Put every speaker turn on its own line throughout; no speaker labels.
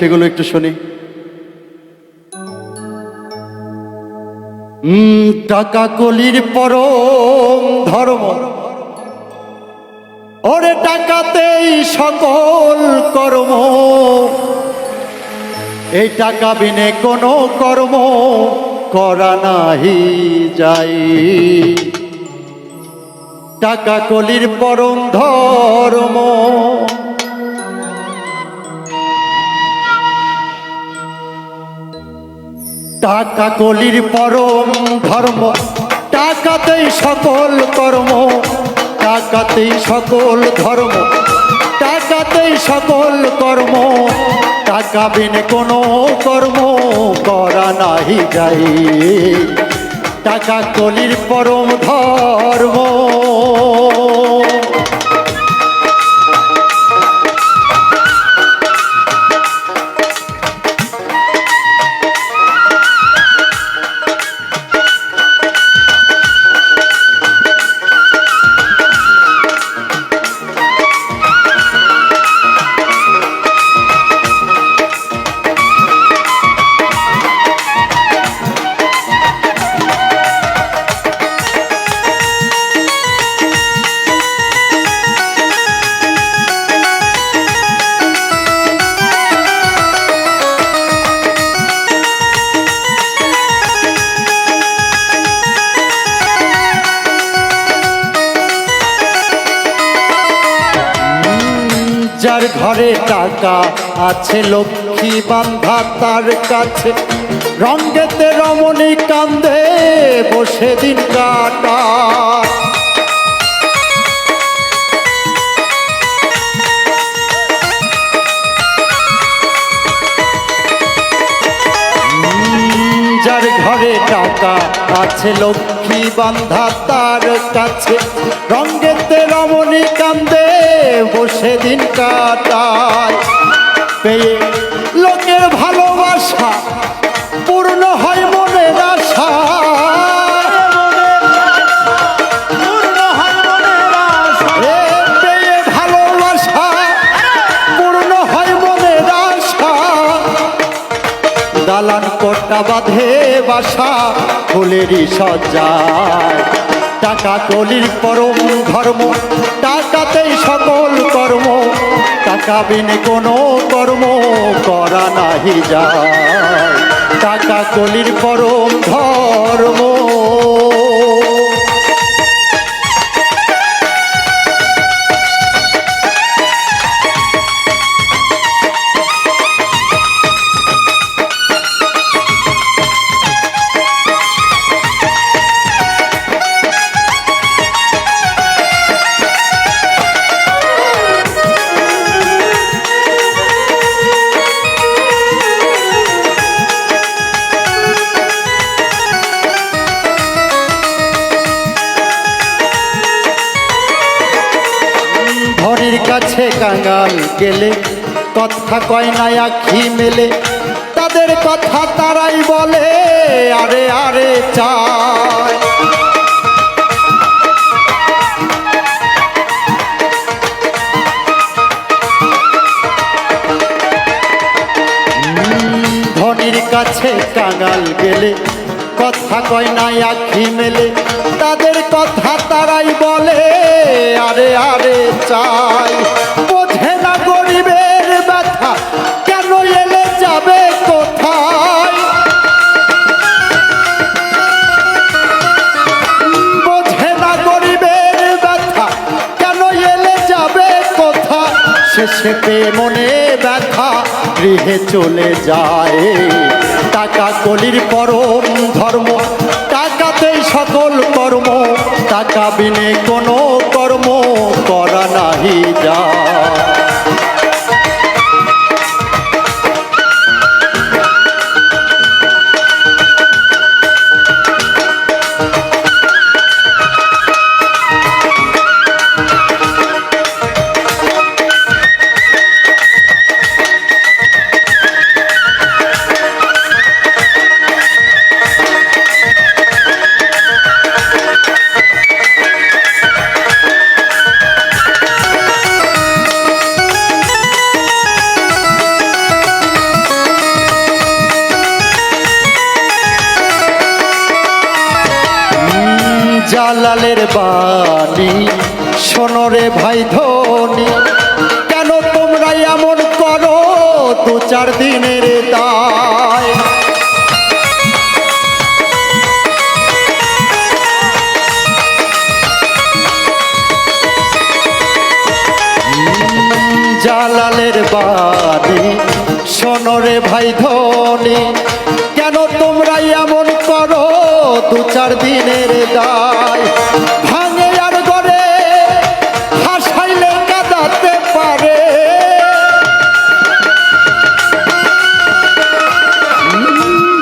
সেগুলো একটু শুনি। টাকা কলির পরম ধর্ম। ওরে টাকাতেই সকল কর্ম। এই টাকা বিনে কোনো কর্ম করা নাহি যাই। টাকা কলির পরম ধর্ম। টাকা কলির পরম ধর্ম। টাকাতেই সকল কর্ম, টাকাতেই সকল ধর্ম। টাকাতেই সকল কর্ম, টাকা বিনে কোনো কর্ম করা নাহি যাই। টাকা কলির পরম ধর্ম। যার ঘরে টাকা আছে লক্ষ্মী বান্ধা তার কাছে। রঙ্গেতে রমণী কান্দে বসে দিন কাটা। আছে লক্ষ্মী বান্ধা তার কাছে। রঙ্গেতে রমণী কান্দে বসে দিন কাটায় পেয়ে লোকের হয় ভালোবাসা পূর্ণ হয় মনের আশা। দালান কোটা বাঁধে বাসা, ফুলেরই সজ্জায়। টাকা কলির পরম ধর্ম, টাকাতেই সকল কর্ম। টাকা বিনে কোনো কর্ম করা নাহি যায়। টাকা কলির পরম ধর্ম কাছে কাঙাল গেলে, কথা কয় না আখি মেলে। তাদের কথা তারাই বলে, আরে আরে, চায়। কাছে কাঙাল গেলে, কথা কয় না আখি মেলে। তাদের কথা তারাই বলে, আরে আরে, চাই। বোঝে না গরিবের ব্যথা, কেন এলে যাবে কোথায়? বোঝে না গরিবের ব্যথা, কেন এলে যাবে কোথা শেষে পেয়ে মনে ব্যথা, গৃহে চলে যায়। টাকা কলির পরম ধর্ম, টাকাতেই সকল কর্ম। টাকা বিনে কোনো কর্ম করা নাহি যায় জালালের বাণী। সোনরে ভাই ধনী, কেন তোমরা এমন করো দু চার দিনের দায়? জালালের বাণী। সোনরে ভাই ধনী, কেন তোমরা এমন করো দু চার দিনের দায়। ভাঙে আর গড়ে, হাসাইলে কাঁদাতে পারে।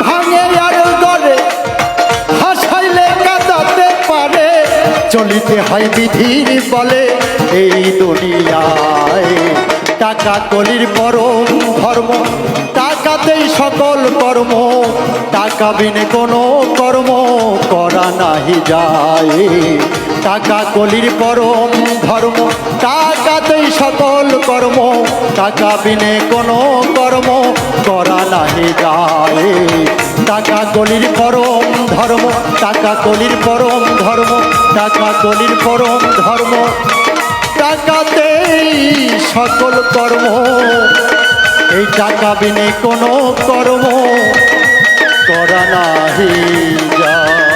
ভাঙে আর গড়ে, হাসাইলে কাঁদাতে পারে। চলিতে হয় বিধির বলে এই দুনিয়ায়। টাকা কলির পরম ধর্ম টাকাতেই সকল কর্ম টাকা বিনে কোনো কর্ম করা নাহি যায়। টাকা কলির পরম ধর্ম, টাকাতেই সকল কর্ম টাকা বিনে কোনো কর্ম করা নাহি যায়। টাকা কলির পরম ধর্ম, টাকা কলির পরম ধর্ম, টাকা কলির পরম ধর্ম, টাকাতেই সকল কর্ম এই টাকা বিনে কোনো কর্ম করা নাহি যায়।